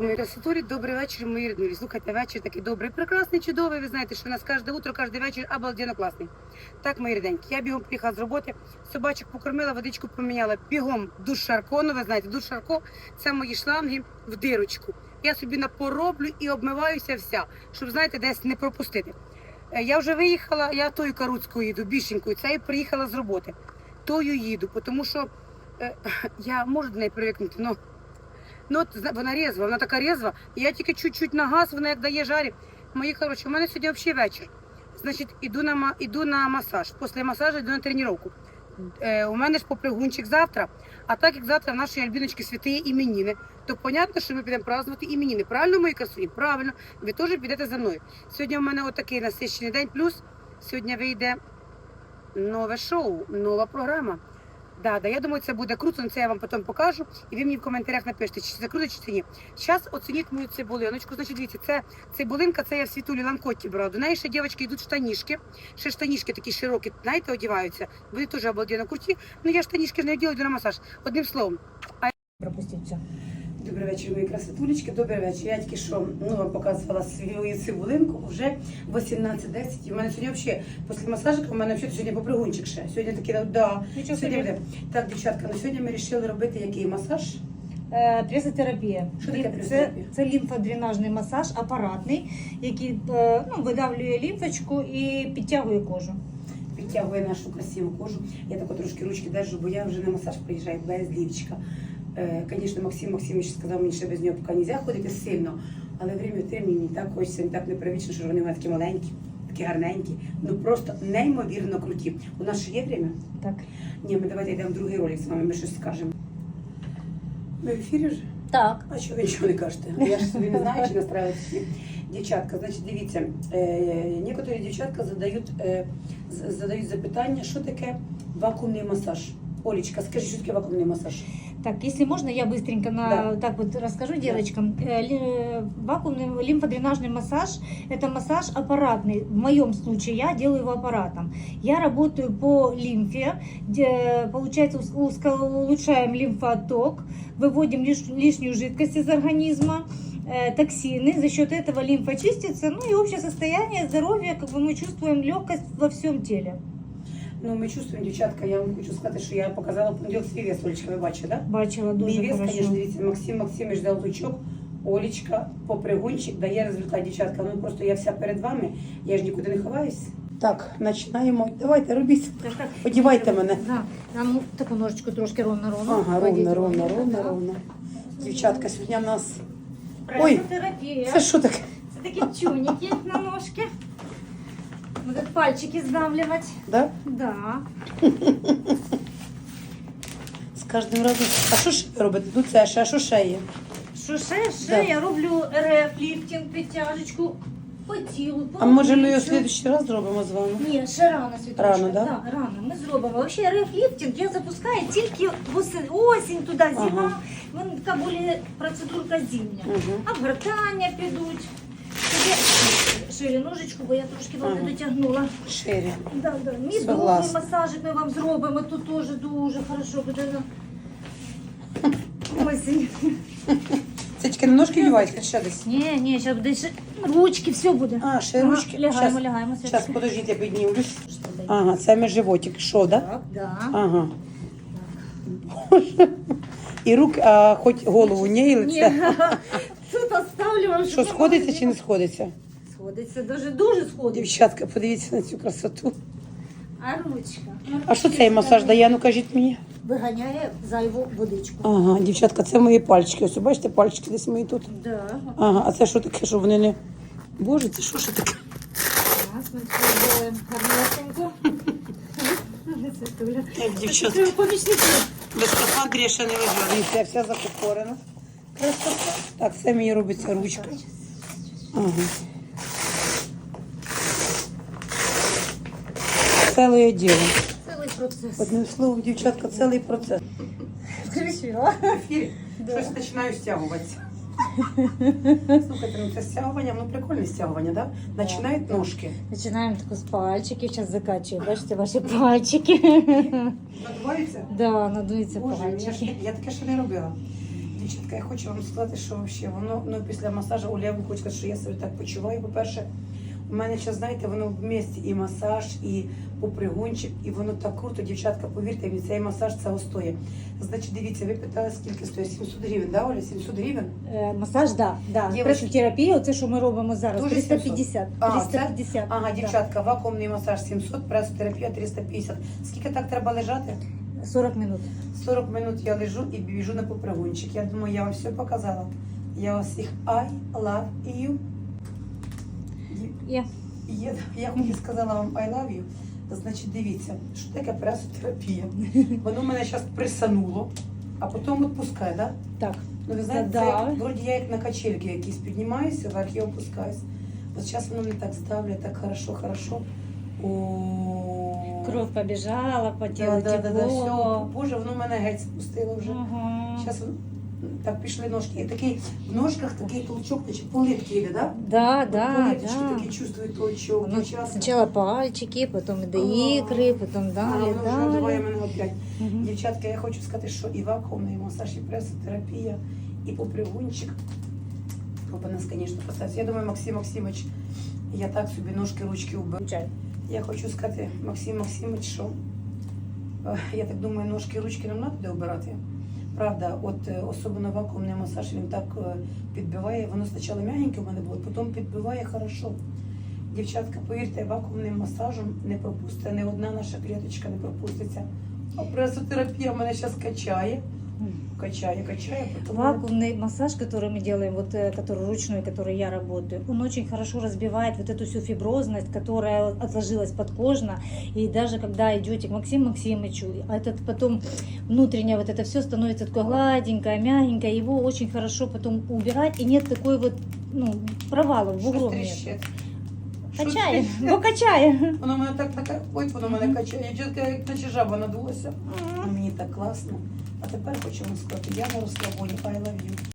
Мої добрий вечір, мої ріднулі. Слухайте, вечір такий добрий, прекрасний, чудовий. Ви знаєте, що у нас кожне утро, кожен вечір обалденно класний. Так, мої ріденькі, я бігом приїхала з роботи, собачок покормила, водичку поміняла, бігом душ Шарко, ну ви знаєте, душ Шарко – це мої шланги в дирочку. Я собі напороблю і обмиваюся вся, щоб, знаєте, десь не пропустити. Е, Я вже виїхала, я тою каруцькою їду, більшенькою, це я приїхала з роботи. Тою їду, тому що е, я можу до неї привикнути, але Ну, от, вона резва, вона така резва. І я тільки чуть-чуть на газ, вона як дає жарі. Мої хороші, у мене сьогодні взагалі вечір. Значить, іду на, іду на масаж. Після масажу йду на тренування. Е, у мене ж попригунчик завтра. А так як завтра в нашої Альбіночки святиє іменіни, то понятно, що ми підемо празднувати іменіни. Правильно, мої красуні? Правильно. Ви теж підете за мною. Сьогодні у мене отакий насичений день. Плюс сьогодні вийде нове шоу, нова програма. Да, да, я думаю, це буде круто, але це я вам потім покажу. І ви мені в коментарях напишете, чи це круто, чи це ні. Зараз оцініть мою цибулиночку. Значить, дивіться, це цибулинка, це я в світулі ланкоті брала. До неї ще дівчатки йдуть штанішки. Ще штанішки такі широкі, знаєте, одіваються. Вони теж обалденно круті. Ну я штанішки не оділа, йду на масаж. Одним словом. А... все. Добрий вечір, мої красотулечки. Добрий вечір. Я тільки що ну, вам показувала свою цибулинку. Вже 18.10. І в мене сьогодні взагалі, після масажика, у мене взагалі сьогодні попригунчик ще. Сьогодні такий, да. Нічого Сьогодні собі. буде. Так, дівчатка, ну сьогодні ми вирішили робити який масаж. Е. Що таке Це, це лімфодренажний масаж апаратний, який е, ну, видавлює лімфочку і підтягує кожу. підтягує нашу красиву кожу. Я так от трошки ручки держу, бо я вже на масаж приїжджаю без лівчика. Звісно, Максим Максимович сказав мені, що без нього поки не можна ходити сильно, але время від времени мені так хочеться, мені так непривично, що вони мене такі маленькі, такі гарненькі, ну просто неймовірно круті. У нас ще є время? Так. Ні, ми давайте йдемо в другий ролик з вами, ми щось скажемо. Ми в ефірі вже? Так. А чого ви нічого не кажете? Я ж собі не знаю, чи настраюватися. Дівчатка, значить, дивіться, е, некоторі дівчатка задають, е, задають запитання, що таке вакуумний масаж. Олечка, скажи, що таке вакуумний масаж? Так, если можно, я быстренько на, Да. так вот расскажу девочкам. Э, ли- Вакуумный лимфодренажный массаж – это массаж аппаратный. В моем случае я делаю его аппаратом. Я работаю по лимфе, где, получается, улучшаем лимфоток, выводим лиш- лишнюю жидкость из организма, э, токсины. За счет этого лимфа чистится, ну и общее состояние здоровья, как бы мы чувствуем легкость во всем теле. Ну, ми чувствуємо, дівчатка, я вам хочу сказати, що я показала понеділок свій вес, Олечка, ви бачите, так? Да? Бачила Мій дуже вес, хорошо. звісно, дивіться, Максим Максимович дав лучок, Олечка, попригунчик, дає результат, дівчатка. Ну просто я вся перед вами, я ж нікуди не ховаюсь. Так, починаємо. Давайте, робіть. Так, так. Одівайте мене. Да, нам таку ножичку трошки ровно-ровно. Ага, ровно, ровно, ровно, ровно. Дівчатка, сьогодні в нас. Ой. Це що таке? Це такі чуники на ножки. Будуть пальчики здавлювати. Да? Да. З кожним разом. А що ще ви робите? Ну це ще, а що ще є? Що ще? Ще Да. я роблю РФ, ліфтинг, підтяжечку по тілу, по А може ми його в обличчю. слідчий раз зробимо з вами? Ні, ще рано світочка. Рано, да? Да, рано. Ми зробимо. Взагалі РФ ліфтинг я запускаю тільки восени, осінь, туди зима. Ага. Вона така більш процедурка зимня. Угу. Обгортання підуть. Тоді Шире ножичку, бо я трошки вам не дотягнула. Ширі. Да, да. Медовий Согласна. масажик ми вам зробимо. Тут теж дуже хорошо буде. Да. Осінь. Це тільки на ножки вдівають, ще десь? Ні, ні, зараз буде ще ручки, все буде. А, ще Ага, ручки. Лягаємо, лягаємо. Зараз, подождіть, я піднімлюсь. Ага, це ми животик. Що, да? Так, да. Ага. І руки, а хоч голову не і Ні, лице. тут оставлю вам. Що, сходиться чи не сходиться? Сходиться, дуже, дуже сходиться. Дівчатка, подивіться на цю красоту. А ручка? А що цей масаж дає? Ну кажіть мені. Виганяє зайву водичку. Ага, дівчатка, це мої пальчики. Ось бачите, пальчики десь мої тут. Да. Ага, а це що таке, що вони не. Боже, це що ж таке? Зараз ми це гарнесенько. Це Туля. Так, дівчатка. Це помічники. Без кота Гріша не вижила. Дивіться, вся закупорена. Красота. Так, це мені робиться ручка. Ага. Ціле діло. Цілий процес. Одним словом, дівчатка, цілий процес. Красиво. Щось починаю стягуватися. Слухайте, ну це стягування, ну прикольне стягування, да? Починають ножки. Починаємо таку з пальчиків, зараз закачуємо. Бачите, ваші пальчики. Надуваються? Да, надуються Боже, я, ж- пальчики. я таке ще не робила. Дівчатка, я хочу вам сказати, що вообще воно ну після масажу Оля, я вам хочу сказати, що я себе так почуваю. По-перше, у мене зараз, знаєте, воно в місті і масаж, і попригунчик, і воно так круто, дівчатка, повірте мені, цей масаж це стоїть. Значить, дивіться, ви питали, скільки стоїть? 700 гривень, да, Оля? 700 гривень? Е, Масаж, да, да. Дівчатки. Пресотерапія, це що ми робимо зараз, Дуже 350. А, це? 350. Ага, дівчатка, вакуумний масаж 700, пресотерапія 350. Скільки так треба лежати? 40 минут. 40 минут я лежу і біжу на попригунчик. Я думаю, я вам все показала. Я вас всіх I love you. Я. Я, я хоч сказала вам I love you. Значить, дивіться, що таке пресотерапія. Воно мене зараз присануло, а потім відпускає, да? Так. Ну, ви знаєте, Да. це, вроді я як на качельки якісь піднімаюся, вверх я опускаюсь. От зараз воно мені так здавлює, так хорошо, хорошо. О, Кровь побежала по да, телу, да, да, да, все. тепло. Боже, воно мене геть спустило вже. Ага. Зараз так пішли ножки. І такий в ножках такий толчок, наче политки йде, да? Да, да, политочки да. такі чувствують толчок. Ну, сначала пальчики, потом до икры, потом А, далі, воно вже далі. мене опять. Мгм. Дівчатка, я хочу сказати, що і вакуумний масаж, і пресотерапія, і попригунчик. Опа, нас, звісно, поставить. Я думаю, Максим Максимович, я так собі ножки, ручки убив. Включай. Я хочу сказати, Максим Максимович, що е, я так думаю, ножки, ручки нам треба обирати. Правда, от е, особливо вакуумний масаж він так е, підбиває. Воно спочатку м'ягеньке в мене було, потім підбиває хорошо. Дівчатка, повірте, вакуумним масажем не пропустить, не одна наша клеточка не пропуститься. А пресотерапія мене зараз качає, качає, качає. потім мене- Вакуумный массаж, который мы делаем, вот э, который ручной, который я работаю, он очень хорошо разбивает вот эту всю фиброзность, которая отложилась подкожно. И даже когда идете к Максиму Максимовичу, а этот потом внутреннее вот это все становится такое гладенькое, мягенькое, его очень хорошо потом убирать, и нет такой вот ну, провала в Щось углом нет. тріщить. Щось Качає, тріщить. бо качає. Воно мене так таке, ой, воно мене Мгм. качає. Дівчатка, як наче жаба надулася. Ну, Мені так класно. А тепер почому сказати, я на розслабоні, I love you.